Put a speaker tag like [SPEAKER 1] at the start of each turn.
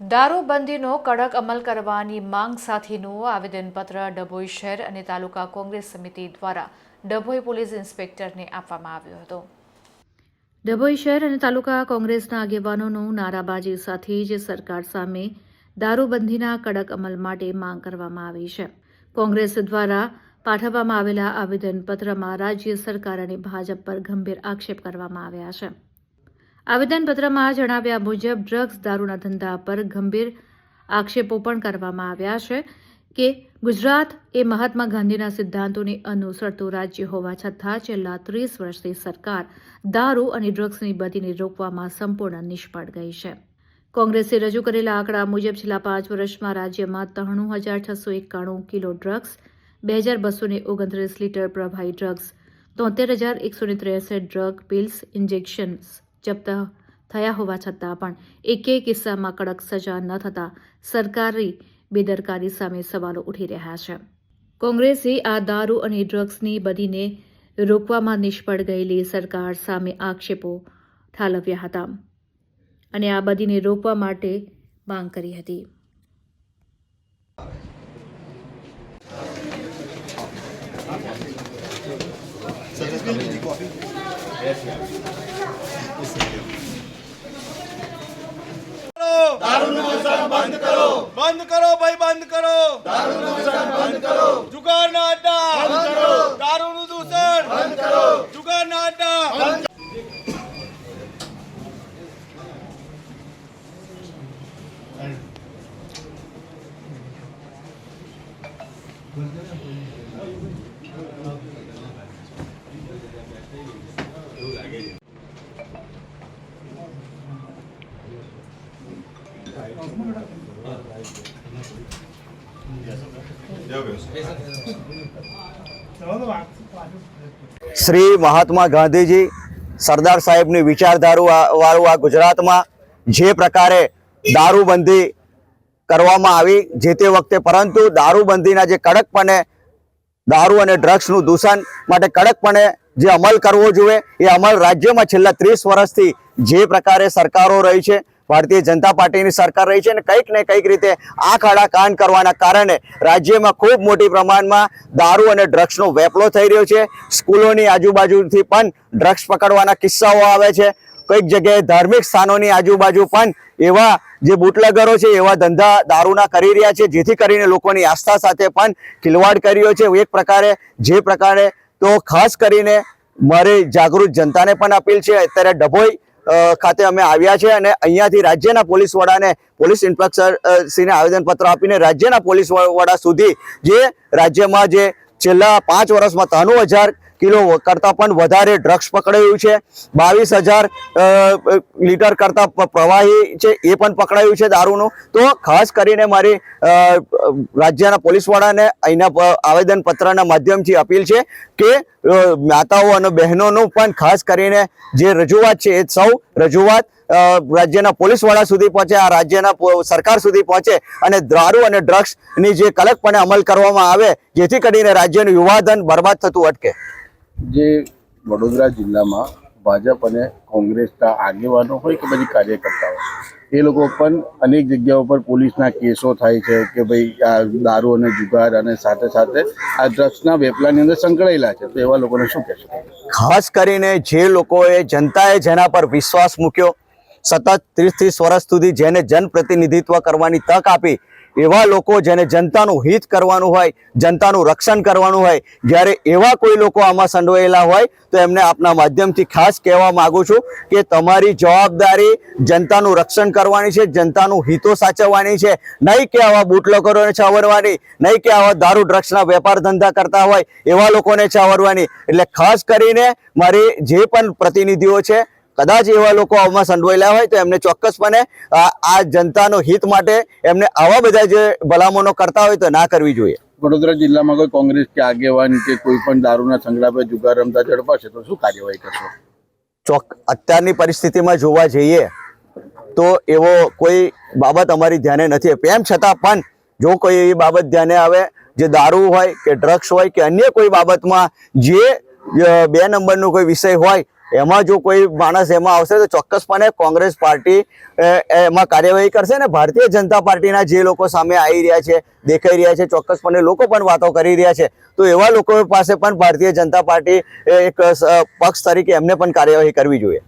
[SPEAKER 1] દારૂબંધીનો કડક અમલ કરવાની માંગ સાથેનું આવેદનપત્ર ડભોઈ શહેર અને તાલુકા કોંગ્રેસ સમિતિ દ્વારા ડભોઈ પોલીસ ઇન્સ્પેક્ટરને આપવામાં આવ્યો હતો. ડભોઈ શહેર અને તાલુકા કોંગ્રેસના આગેવાનોનું નારાબાજી સાથે જ સરકાર સામે દારૂબંધીના કડક અમલ માટે માંગ કરવામાં આવી છે. કોંગ્રેસ દ્વારા પાઠવવામાં આવેલા આવેદનપત્રમાં રાજ્ય સરકાર અને ભાજપ પર ગંભીર આક્ષેપ કરવામાં આવ્યા છે. આવેદનપત્રમાં જણાવ્યા મુજબ ડ્રગ્સ દારૂના ધંધા પર ગંભીર આક્ષેપો પણ કરવામાં આવ્યા છે કે ગુજરાત એ મહાત્મા ગાંધીના સિદ્ધાંતોને અનુસરતું રાજ્ય હોવા છતાં છેલ્લા ત્રીસ વર્ષથી સરકાર દારૂ અને ડ્રગ્સની બદીને રોકવામાં સંપૂર્ણ નિષ્ફળ ગઈ છે. કોંગ્રેસે રજૂ કરેલા આંકડા મુજબ છેલ્લા પાંચ વર્ષમાં રાજ્યમાં ત્રણું હજાર છસો એકાણું કિલો ડ્રગ્સ, બે હજાર બસોને ઓગણત્રીસ લીટર પ્રભાવી ડ્રગ્સ, તોતેર હજાર એકસો ત્રેસઠ ડ્રગ પિલ્સ, ઇન્જેક્શન્સ જપ્ત થયા હોવા છતાં પણ એકેય કિસ્સામાં કડક સજા ન થતાં સરકારી બેદરકારી સામે સવાલો ઉઠી રહ્યા છે. કોંગ્રેસે આ દારૂ અને ડ્રગ્સની બદીને રોકવામાં નિષ્ફળ ગયેલી સરકાર સામે આક્ષેપો ઠાલવ્યા હતા અને આ બદીને રોકવા માટે માંગ કરી હતી.
[SPEAKER 2] બંધ કરો ભાઈ બંધ કરો બંધ કરો જુગારના અડ્ડા બંધ કરો દારૂનું દૂષણ બંધ કરો જુગારના અડ્ડા
[SPEAKER 3] શ્રી મહાત્મા ગાંધીજી સરદાર સાહેબની વિચારધારું વાળું આ ગુજરાતમાં જે પ્રકારે દારૂબંધી કરવામાં આવી જે તે વખતે, પરંતુ દારૂબંધીના જે કડકપણે દારૂ અને ડ્રગ્સનું દૂષણ માટે કડકપણે જે અમલ કરવો જોઈએ, એ અમલ રાજ્યમાં છેલ્લા ત્રીસ વર્ષથી જે પ્રકારે સરકારો રહી છે ભારતીય જનતા પાર્ટીની સરકાર રહી છે અને કંઈક ને કંઈક રીતે આંખ આડા કાન કરવાના કારણે રાજ્યમાં ખૂબ મોટી પ્રમાણમાં દારૂ અને ડ્રગ્સનો વેપલો થઈ રહ્યો છે. સ્કૂલોની આજુબાજુથી પણ ડ્રગ્સ પકડવાના કિસ્સાઓ આવે છે. કોઈક જગ્યાએ ધાર્મિક સ્થાનોની આજુબાજુ પણ એવા જે બુટલેગરો છે, એવા ધંધા દારૂના કરી રહ્યા છે, જેથી કરીને લોકોની આસ્થા સાથે પણ ખિલવાડ કર્યો છે. એક પ્રકારે, જે પ્રકારે તો ખાસ કરીને મારી જાગૃત જનતાને પણ અપીલ છે. અત્યારે ડભોઈ ખાતે અમે આવ્યા છે અને અહીંયાથી રાજ્યના પોલીસ વડાને, પોલીસ ઇન્સ્પેક્ટર શ્રીને આવેદનપત્ર આપીને રાજ્યના પોલીસ વડા સુધી જે રાજ્યમાં જે છેલ્લા પાંચ વર્ષમાં ત્રાણું હજાર કિલો કરતાં પણ વધારે ડ્રગ્સ પકડાયું છે. બાવીસ હજાર લીટર કરતાં પ્રવાહી છે, એ પણ પકડાયું છે દારૂનું. તો ખાસ કરીને મારી રાજ્યના પોલીસવાળાને અહીંના આવેદન આવેદનપત્રના માધ્યમથી અપીલ છે કે માતાઓ અને બહેનોનું પણ ખાસ કરીને જે રજૂઆત છે એ સૌ રજૂઆત રાજ્યના પોલીસવાળા સુધી પહોંચે, આ રાજ્યના સરકાર સુધી પહોંચે અને દારૂ અને ડ્રગ્સની જે કલકપણે અમલ કરવામાં આવે, જેથી કરીને રાજ્યનું યુવાધન બરબાદ થતું અટકે.
[SPEAKER 4] જે વડોદરા જિલ્લામાં ભાજપ અને કોંગ્રેસના આગેવાનો હોય કે પછી કાર્યકર્તાઓ એ લોકો પણ અનેક જગ્યાઓ પર પોલીસના કેસો થાય છે કે ભાઈ આ દારૂ અને જુગાર અને સાથે સાથે આ ડ્રગ્સના વેપલાની અંદર સંકળાયેલા છે. તો એવા લોકોને શું કહેશો?
[SPEAKER 3] ખાસ કરીને જે લોકોએ જનતાએ જેના પર વિશ્વાસ મૂક્યો, સતત ત્રીસ ત્રીસ વર્ષ સુધી જેને જનપ્રતિનિધિત્વ કરવાની તક આપી એવા લોકો જેને જનતાનું હિત કરવાનું હોય, જનતાનું રક્ષણ કરવાનું હોય, જ્યારે એવા કોઈ લોકો આમાં સંડોયેલા હોય, તો એમને આપના માધ્યમથી ખાસ કહેવા માગું છું કે તમારી જવાબદારી જનતાનું રક્ષણ કરવાની છે, જનતાનું હિતો સાચવવાની છે. નહીં કે આવા બુટલેગરોને છાવરવાની, નહીં કે આવા દારૂ ડ્રગ્સના વેપાર ધંધા કરતા હોય, એવા લોકોને છાવરવાની. એટલે ખાસ કરીને મારી જે પણ પ્રતિનિધિઓ છે કદાચ એવા લોકો આમાં સંડોવાયેલા હોય તો એમને ચોક્કસપણે આ જનતાનો હિત માટે એમને આવા બધા જે ભલામણો કરતા હોય તો ના કરવી જોઈએ.
[SPEAKER 4] વડોદરા જિલ્લામાં કોઈ કોંગ્રેસ કે આગેવાન કે કોઈ પણ દારૂના સંગ્રહ પર જુગાર રમતા ઝડપાશે તો શું કાર્યવાહી કરશો?
[SPEAKER 3] ચોક અત્યારની પરિસ્થિતિમાં જોવા જઈએ તો એવો કોઈ બાબત અમારી ધ્યાને નથી. એમ છતાં પણ જો કોઈ એવી બાબત ધ્યાને આવે જે દારૂ હોય કે ડ્રગ્સ હોય કે અન્ય કોઈ બાબતમાં જે બે નંબરનો કોઈ વિષય હોય એમાં જો કોઈ માણસ એમાં આવશે તો ચોક્કસપણે કોંગ્રેસ પાર્ટી એમાં કાર્યવાહી કરશે ને ભારતીય જનતા પાર્ટીના જે લોકો સામે આવી રહ્યા છે, દેખાઈ રહ્યા છે, ચોક્કસપણે લોકો પણ વાતો કરી રહ્યા છે. તો એવા લોકો પાસે પણ ભારતીય જનતા પાર્ટી એક પક્ષ તરીકે એમને પણ કાર્યવાહી કરવી જોઈએ.